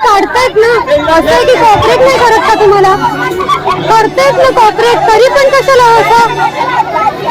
काढतायत ना? असं कॉपरेट नाही करत का तुम्हाला? करतायत ना कॉपरेट तरी पण कशाला जातात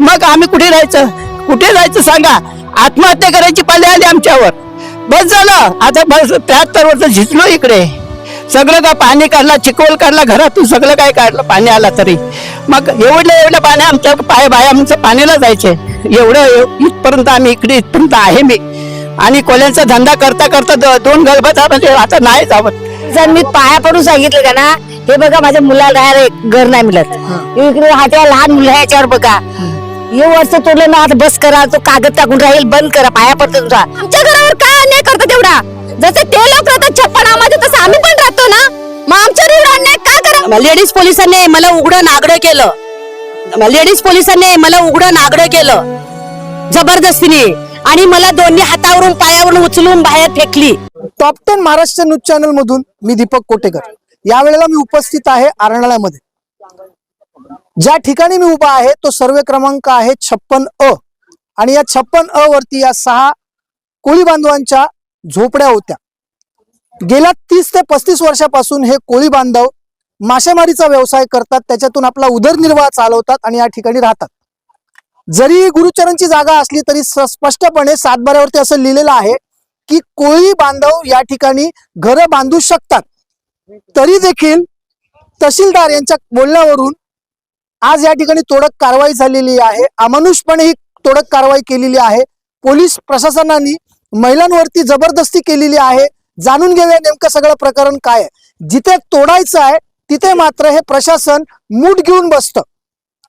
मग आम्ही कुठे राहायचं? कुठे जायचं सांगा? आत्महत्या करायची पाली आली आमच्यावर. बस झालं. आता बस त्र्याहत्तर वर्ष झिजलो इकडे. सगळं काय पाणी काढला चिखल काढला घरातून सगळं काय काढलं पाणी आला तरी. मग एवढल्या एवढ्या पाणी आमच्या पाय बाय आमचं पाण्याला जायचे. एवढं एव- इथपर्यंत आम्ही इकडे इथपर्यंत आहे मी. आणि कोल्यांचा धंदा करता करता द- दोन गलबता म्हणजे आता नाही जावत. जर मी पाया पडून सांगितलं का ना हे बघा माझ्या मुलाला राहायला एक घर नाही मिळत. हे. इकडे हात्या लहान मुलं आहे याच्यावर बघा. हे वर्ष तोडलं ना आता बस करा तो कागद टाकून राहील बंद करा पाया पडतो तुमचा आमच्या घरावर काय अन्याय करतात एवढा? जसं ते लोक राहतात छप्पनामध्ये तसं आम्ही पण राहतो ना? मग एवढा अन्याय का करा? लेडीज पोलिसांनी मला उघडं नागडं केलं. लेडीज पोलिसांनी मला उघडं नागडं केलं. जबरदस्तीने. आणि मला दोन्ही हातावरून पायावरून उचलून बाहेर फेकली. Top ten Maharashtra news channel मधून मी दीपक कोटेकर. यावेळेला मी उपस्थित आहे आरणाळ्यामध्ये. ज्या ठिकाणी मी उभा आहे तो सर्वे क्रमांक आहे छप्पन अ. आणि या छप्पन अ वरती या सहा कोळी बांधवांच्या झोपड्या होत्या. गेल्या तीस ते पस्तीस वर्षापासून हे कोळी बांधव मासेमारीचा व्यवसाय करतात त्याच्यातून आपला उदरनिर्वाह चालवतात आणि या ठिकाणी राहतात. जरी गुरुचरणची जागा असली तरी स्पष्टपणे सातबाऱ्यावरती असं लिहिलेलं आहे की कोळी बांधव या ठिकाणी घरं बांधू शकतात. तरी देखील तहसीलदार यांच्या बोलण्यावरून आज या ठिकाणी तोडक कारवाई झालेली आहे. अमानुषपणे ही तोडक कारवाई केलेली आहे. पोलीस प्रशासनाने महिलांवरती जबरदस्ती केलेली आहे. जाणून घेऊया नेमकं सगळं प्रकरण काय आहे. जिथे तोडायचं आहे तिथे मात्र हे प्रशासन मूठ घेऊन बसतं.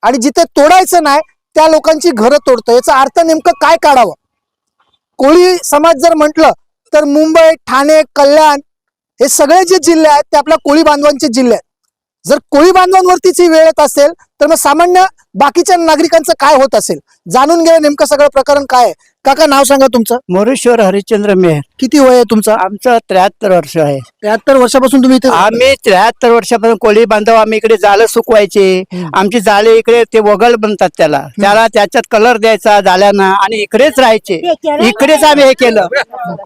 आणि जिथे तोडायचं नाही त्या लोकांची घरं तोडतं. याचा अर्थ नेमकं काय काढावं? कोळी समाज जर म्हटलं तर मुंबई ठाणे कल्याण हे सगळे जे जिल्हे आहेत ते आपल्या कोळी बांधवांचे जिल्हे आहेत. जर कोळी बांधवांवरतीच ही वेळ येत असेल तर मग सामान्य बाकीच्या नागरिकांचं काय होत असेल? जाणून घ्या नेमकं सगळं प्रकरण काय आहे? काका नाव सांगा तुमचं. मोरेश्वर हरिश्चंद्र मेहर. किती वय आहे तुमचं? आमचं त्र्याहत्तर वर्ष आहे. त्र्याहत्तर वर्षापासून तुम्ही इथे आम्ही त्र्याहत्तर वर्षापासून कोळी बांधव आम्ही इकडे जाळं सुकवायचे. आमची जाळे इकडे ते वगल बनतात त्याला. त्याला त्याच्यात कलर द्यायचा जाळ्यानं आणि इकडेच राहायचे. इकडेच आम्ही हे केलं.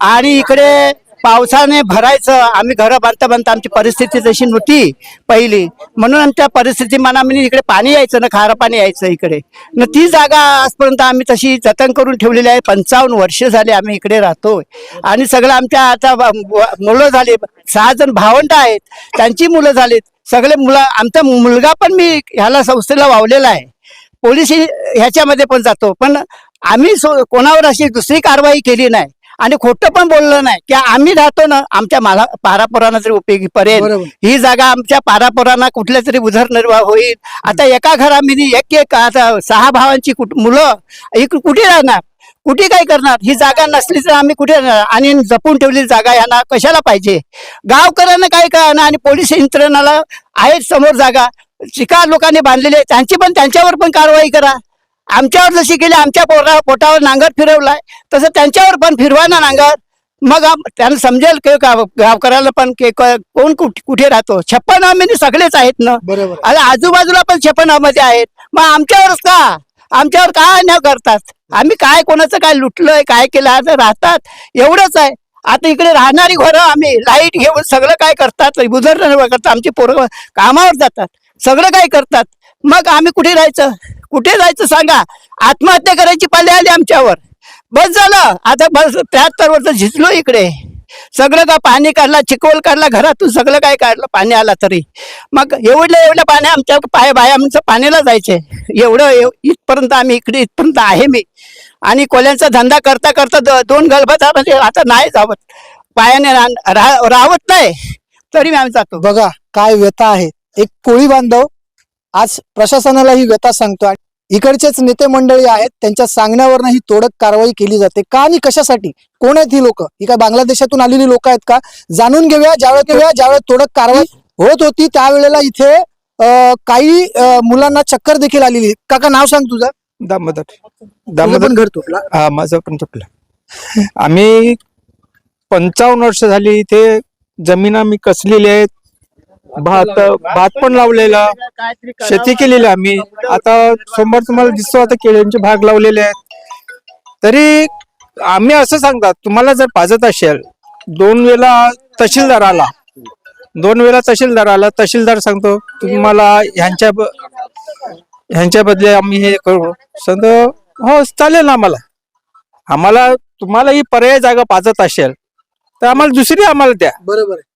आणि इकडे पावसाने भरायचं आम्ही घरं बांधता बांधता आमची परिस्थिती जशी नव्हती पहिली. म्हणून आमच्या परिस्थिती मनामध्ये इकडे पाणी यायचं ना खारं पाणी यायचं इकडे. न ती जागा आजपर्यंत आम्ही तशी जतन करून ठेवलेली आहे. पंचावन्न वर्ष झाले आम्ही इकडे राहतोय. आणि सगळं आमच्या आता मुलं झाले सहा जण भावंड आहेत त्यांची मुलं झालीत. सगळे मुलं आमचा मुलगा पण मी ह्याला संस्थेला वावलेला आहे. पोलीस ह्याच्यामध्ये पण जातो. पण आम्ही सो- कोणावर अशी दुसरी कारवाई केली नाही. आणि खोटं पण बोललं नाही. की आम्ही राहतो ना आमच्या माला पारापोरांना तरी उपयोगी पडेल. ही जागा आमच्या पारापोरांना कुठल्या तरी उदरनिर्वाह होईल. आता एका घरामध्ये एक एक आता सहा भावांची कुट- मुलं इक- कुठे राहणार? कुठे काय करणार? ही जागा नसली तर आम्ही कुठे राहणार? आणि जपून ठेवलेली जागा यांना कशाला पाहिजे? गावकऱ्यांना काय करणार आणि पोलीस यंत्रणाला आहेत समोर जागा. शिकार लोकांनी बांधलेली आहे. त्यांची पण त्यांच्यावर पण कारवाई करा. आमच्यावर जशी केली आमच्या पोरा पोटावर नांगर फिरवलाय तसं त्यांच्यावर पण फिरवा ना नांगर. मग त्यांना समजेल की गाव गावकऱ्याला पण की कोण कुठ- कुठे राहतो. छप्पन आम्ही सगळेच आहेत ना. बरोबर. आजूबाजूला पण छप्पनमध्ये आहेत. मग आमच्यावरच का? आमच्यावर काय अन्याय करतात? आम्ही काय कोणाचं काय लुटलंय काय केलं आता राहतात. एवढंच आहे. आता इकडे राहणारी घरं आम्ही लाइट घेऊन सगळं काय करतात? उदरनिर्वाह करतात. आमची पोरं कामावर जातात. सगळं काय करतात? मग आम्ही कुठे राहायचं? कुठे जायचं सांगा? आत्महत्या करायची पाले आली आमच्यावर. बस झालं. आता बस त्र्याहत्तर वर्ष झिजलो इकडे. सगळं का पाणी काढला चिखल काढला घरातून सगळं काय काढलं पाणी आला तरी. मग एवढं एवढं पाण्या आमच्या पाय बाय आमचं पाण्याला जायचे. एवढं एव- इथपर्यंत आम्ही इकडे इथपर्यंत आहे मी. आणि कोल्यांचा धंदा करता करता द- दोन गलबत म्हणजे आता नाही जावत पायाने रा- रा- राहत नाही. तरी मी आम्ही जातो. बघा काय व्यथा आहे. एक कोळी बांधव आज प्रशासनाला ही व्यथा सांगतो आणि इकडचेच नेते मंडळी आहेत त्यांच्या सांगण्यावरनं ही तोडक कारवाई केली जाते. का आणि कशासाठी? कोण आहेत ही लोक? ही काय बांगलादेशातून आलेली लोक आहेत का? जाणून घेऊया ज्यावेळेस घेऊया ज्यावेळेस तोडक कारवाई होत होती त्यावेळेला इथे काही मुलांना चक्कर देखील आलेली काका नाव सांग तुझं. दामोदर. दामोदर. घर तुटला. हा माझं पण तुटलं. आम्ही पंचावन्न वर्ष झाली इथे जमीन आम्ही कसलेली आहेत भात भात पण लावलेला. शेती केलेली आम्ही. आता सोमवार तुम्हाला दिसतो आता केळ्यांचे भाग लावलेले आहेत. तरी आम्ही असं सांगतात तुम्हाला जर पाजत असेल दोन वेळा तहसीलदार आला. दोन वेळा तहसीलदार आला तहसीलदार सांगतो तुम्हाला ह्यांच्या ह्यांच्या बदले आम्ही हे करू. सांगतो हो चालेल ना आम्हाला. आम्हाला तुम्हाला ही पर्याय जागा पाजत असेल तर आम्हाला दुसरी आम्हाला द्या. बरोबर आहे.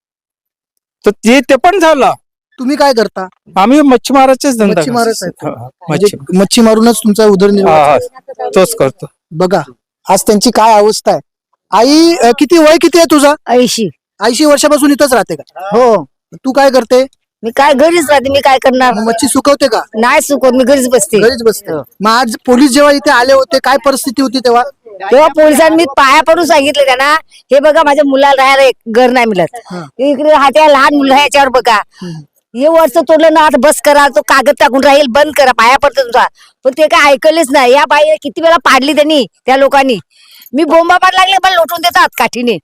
तर ते ते पण झालं. तुम्ही काय करता? आम्ही मच्छीमाराचेच धंदा मच्छीमारच करतो. आहेत. हा, हा, म्हणजे मच्छी मच्छी मारूनच तुमचा उदरनिर्वाह हा, हा, तोच करतो. बघा आज त्यांची काय अवस्था आहे? आई अ, किती वय किती आहे तुझं? ऐशी. ऐंशी वर्षापासून इथंच राहते का? हो. तू काय करते? मी काय घरीच राहते मी काय करणार? मग मच्छी सुकवते का? नाही चुकत मी घरीच बसते. घरीच बसते. मग आज पोलीस जेव्हा इथे आले होते काय परिस्थिती होती तेव्हा? तेव्हा पोलिसांनी मी पाया पडून सांगितलं त्यांना हे बघा माझ्या मुलाला राहायला एक घर नाही मिळत. हा. इकडे हात्या लहान मुलं आहे, याच्यावर बघा. हे वर्ष तोडलं ना आता बस करा तो कागद टाकून राहील बंद करा पाया पडतो तुमचा. पण ते काय ऐकलेच नाही. या बाई किती वेळा पाडली त्यांनी त्या लोकांनी. मी बोंबा पाड लागले मला लोटून देतात काठीने.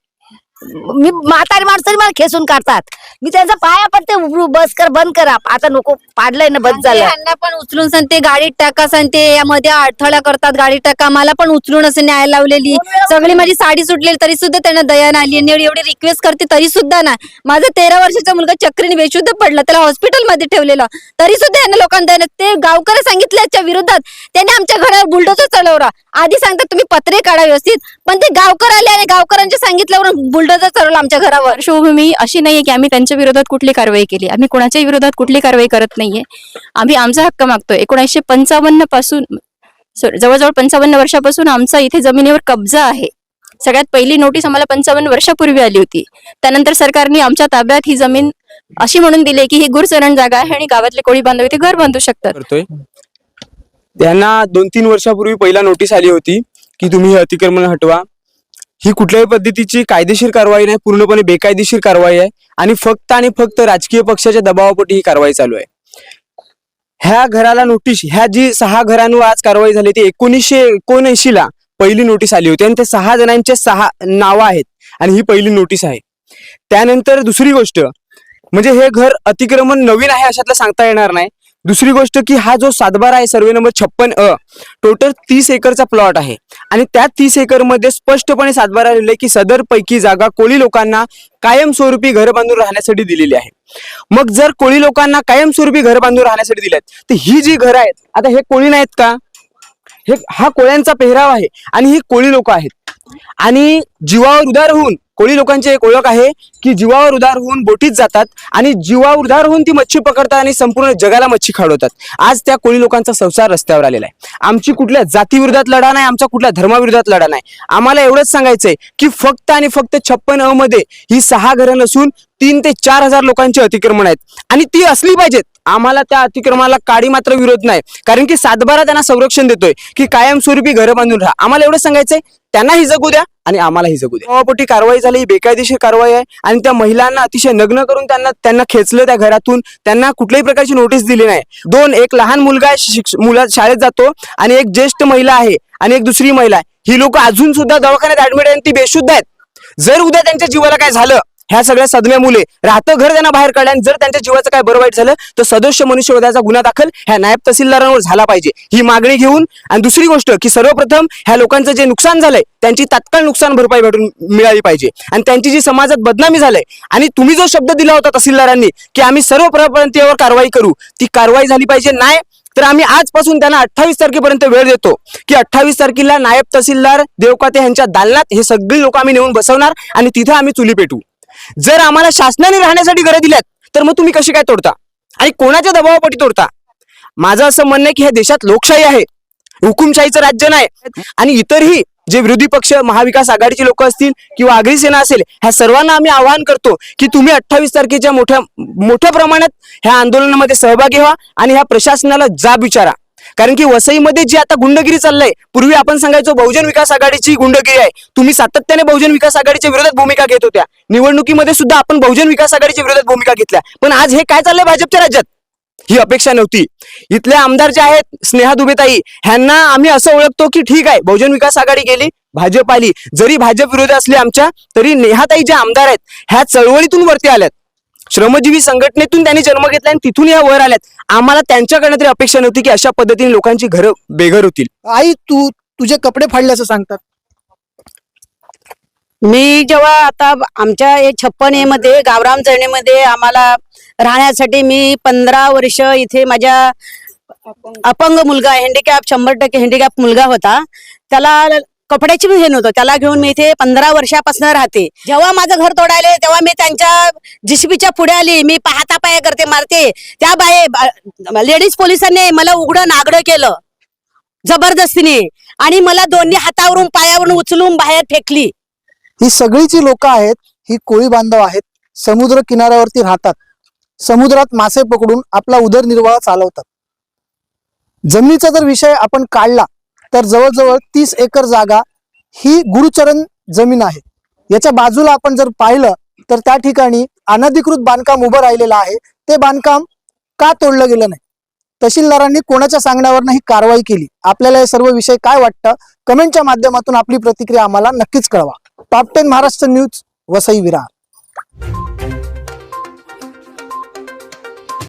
मी म्हातारी माणसं मला खेचून काढतात. मी त्यांचा पाया पडते उभरू बस कर बंद करा. आता नको पाडलंय ना बंद ते झालं. पण उचलून सांगते गाडीत टाका सांगते यामध्ये अडथळा करतात गाडीत टाका. मला पण उचलून असं न्याय लावलेली. सगळी माझी साडी सुटलेली तरी सुद्धा त्यांना दया नाही आली. आणि एवढी एवढी रिक्वेस्ट करते तरी सुद्धा ना. माझा तेरा वर्षाचा मुलगा चक्रीने बेशुद्ध पडला. त्याला हॉस्पिटलमध्ये ठेवलेलं. तरी सुद्धा यांना लोकांना दया नाही. ते गावकरी सांगितल्याच्या विरोधात त्यांनी आमच्या घरावर बुलडोजर चालवला आधी सांगतात तुम्ही पत्रे काढा व्यवस्थित. पण ते गावकर आले आणि गावकऱ्यांच्या सांगितल्यावर बुलडोजर चालवलं आमच्या घरावर पार्श्वभूमी अशी नाहीये की आम्ही त्यांच्या विरोधात कुठली कारवाई केली. आम्ही कोणाच्या विरोधात कुठली कारवाई करत नाहीये. आम्ही आमचा हक्क मागतोय. एकोणीसशे पंचावन्नपासून जवळजवळ पंचावन्न वर्षापासून आमचा इथे जमिनीवर कब्जा आहे. सगळ्यात पहिली नोटीस आम्हाला पंचावन्न वर्षापूर्वी आली होती. त्यानंतर सरकारने आमच्या ताब्यात ही जमीन अशी म्हणून दिली की ही गुरचरण जागा आहे आणि गावातले कोळी बांधव इथे घर बांधू शकतात. त्यांना दोन तीन वर्षापूर्वी पहिला नोटीस आली होती की तुम्ही हे अतिक्रमण हटवा. ही कुठल्याही पद्धतीची कायदेशीर कारवाई नाही पूर्णपणे बेकायदेशीर कारवाई आहे आणि फक्त आणि फक्त राजकीय पक्षाच्या दबावापोटी ही कारवाई चालू आहे. ह्या घराला नोटीस ह्या जी सहा घरांवर आज कारवाई झाली ती एकोणीसशे एकोणऐंशी ला पहिली नोटीस आली होती आणि ते सहा जणांचे सहा नावं आहेत आणि ही पहिली नोटीस आहे. त्यानंतर दुसरी गोष्ट म्हणजे हे घर अतिक्रमण नवीन आहे अशातलं सांगता येणार नाही. दुसरी गोष्ट की हा जो सातबारा आहे सर्वे नंबर छप्पन अ टोटल तीस एकरचा प्लॉट आहे. आणि त्या तीस एकरमध्ये स्पष्टपणे सातबारा लिहिलंय की सदरपैकी जागा कोळी लोकांना कायमस्वरूपी घर बांधून राहण्यासाठी दिलेली आहे. मग जर कोळी लोकांना कायमस्वरूपी घर बांधून राहण्यासाठी दिल्यात तर ही जी घरं आहेत आता हे कोळी नाहीत का? हे हा कोळ्यांचा पेहराव आहे आणि ही कोळी लोक आहेत. आणि जीवावर उदार होऊन कोळी लोकांची एक ओळख आहे की जीवावर उधार होऊन बोटीत जातात आणि जीवावर उधार होऊन ती मच्छी पकडतात आणि संपूर्ण जगाला मच्छी खाडवतात. आज त्या कोळी लोकांचा संसार रस्त्यावर आलेला आहे. आमची कुठल्या जातीविरोधात लढा नाही आमचा कुठल्या धर्माविरोधात लढा नाही. आम्हाला एवढंच सांगायचंय की फक्त आणि फक्त छप्पन अ मध्ये ही सहा घरं नसून तीन ते चार हजार लोकांचे अतिक्रमण आहेत. आणि ती असली पाहिजेत. आम्हाला त्या अतिक्रमणाला काडी मात्र विरोध नाही. कारण की सातबारा त्यांना संरक्षण देतोय की कायमस्वरूपी घरं बांधून राहा. आम्हाला एवढं सांगायचंय. त्यांनाही जगू द्या. आणि आम्हालाही जगू द्या कारवाई झाली ही बेकायदेशीर कारवाई आहे. आणि त्या महिलांना अतिशय नग्न करून त्यांना त्यांना खेचलं त्या घरातून. त्यांना कुठल्याही प्रकारची नोटीस दिली नाही. दोन एक लहान मुलगा आहे, मुला शाळेत जातो आणि एक ज्येष्ठ महिला आहे आणि एक दुसरी महिला आहे. ही लोक अजून सुद्धा दवाखान्यात ऍडमिट आहे आणि ती बेशुद्ध आहेत. जर उद्या त्यांच्या जीवाला काय झालं ह्या सगळ्या सदम्यामुळे राहतं घर त्यांना बाहेर काढलं आणि जर त्यांच्या जीवाचं काय बरं वाईट झालं तर सदस्य मनुष्यवधाचा गुन्हा दाखल ह्या नायब तहसीलदारांवर झाला पाहिजे. ही मागणी घेऊन आणि दुसरी गोष्ट की सर्वप्रथम ह्या लोकांचं जे नुकसान झालंय त्यांची तात्काळ नुकसान भरपाई भेटून मिळाली पाहिजे. आणि त्यांची जी समाजात बदनामी झालंय आणि तुम्ही जो शब्द दिला होता तहसीलदारांनी की आम्ही सर्व प्रपंतीवर कारवाई करू ती कारवाई झाली पाहिजे नाही तर आम्ही आजपासून त्यांना अठ्ठावीस तारखेपर्यंत वेळ देतो की अठ्ठावीस तारखेला नायब तहसीलदार देवकाते यांच्या दालनात हे सगळी लोक आम्ही नेऊन बसवणार आणि तिथं आम्ही चुली पेटू जर आम्हाला शासनाने राहण्यासाठी घरं दिल्यात तर मग तुम्ही कशी काय तोडता? आणि कोणाच्या दबावापोटी तोडता? माझं असं म्हणणं आहे की ह्या देशात लोकशाही आहे. हुकुमशाहीचं राज्य नाही. आणि इतरही जे विरोधी पक्ष महाविकास आघाडीचे लोक असतील किंवा आगरी सेना असेल ह्या सर्वांना आम्ही आवाहन करतो की तुम्ही अठ्ठावीस तारखेच्या मोठ्या मोठ्या प्रमाणात ह्या आंदोलनामध्ये सहभागी व्हा आणि ह्या प्रशासनाला जाब विचारा. कारण की वसईमध्ये जी आता गुंडगिरी चाललंय पूर्वी आपण सांगायचो बहुजन विकास आघाडीची गुंडगिरी आहे. तुम्ही सातत्याने बहुजन विकास आघाडीच्या विरोधात भूमिका घेत होत्या. निवडणुकीमध्ये सुद्धा आपण बहुजन विकास आघाडीच्या विरोधात भूमिका घेतल्या. पण आज हे काय चाललंय भाजपच्या राज्यात? ही अपेक्षा नव्हती. इथले आमदार जे आहेत स्नेहा दुबेताई ह्यांना आम्ही असं ओळखतो की ठीक आहे बहुजन विकास आघाडी गेली भाजप आली. जरी भाजप विरोधी असले आमच्या तरी नेहाताई जे आमदार आहेत ह्या चळवळीतून वरती आल्यात. श्रमजीवी संघटनेतून त्यांनी जन्म घेतला आणि तिथून या वर आल्यात. आम्हाला त्यांच्याकडनं तरी अपेक्षा नव्हती की अशा पद्धतीने लोकांची घरं बेघर होतील. आई तू तुझे कपडे फाडल्याचं सांगतात. मी जेव्हा आता आमच्या हे छप्पन ए मध्ये गावराम चरणीमध्ये आम्हाला राहण्यासाठी मी पंधरा वर्ष इथे माझ्या अपंग मुलगा हँडिकॅप शंभर टक्के हँडिकॅप मुलगा होता. त्याला कपड्याची हे नव्हतं. त्याला घेऊन मी इथे पंधरा वर्षापासून राहते. जेव्हा माझं घर तोडायले तेव्हा मी त्यांच्या जिशबीच्या पुढे आली. मी पाहता पाया करते मारते. त्या बाये लेडीज पोलिसांनी मला उघडं नागडं केलं. जबरदस्तीने. आणि मला दोन्ही हातावरून पायावरून उचलून बाहेर फेकली. ही सगळी जी लोक आहेत ही कोळी बांधव आहेत. समुद्र किनाऱ्यावरती राहतात. समुद्रात मासे पकडून आपला उदरनिर्वाह चालवतात. जमिनीचा जर विषय आपण काढला तर जवळजवळ तीस एकर जागा ही गुरुचरण जमीन आहे. याच्या बाजूला आपण जर पाहिलं तर त्या ठिकाणी अनधिकृत बांधकाम उभं राहिलेलं आहे. ते बांधकाम का तोडलं गेलं नाही? तहसीलदारांनी कोणाच्या सांगण्यावर ही कारवाई केली? आपल्याला हे सर्व विषय काय वाटतं? कमेंटच्या माध्यमातून आपली प्रतिक्रिया आम्हाला नक्कीच कळवा. Top ten Maharashtra news Vasai Virar.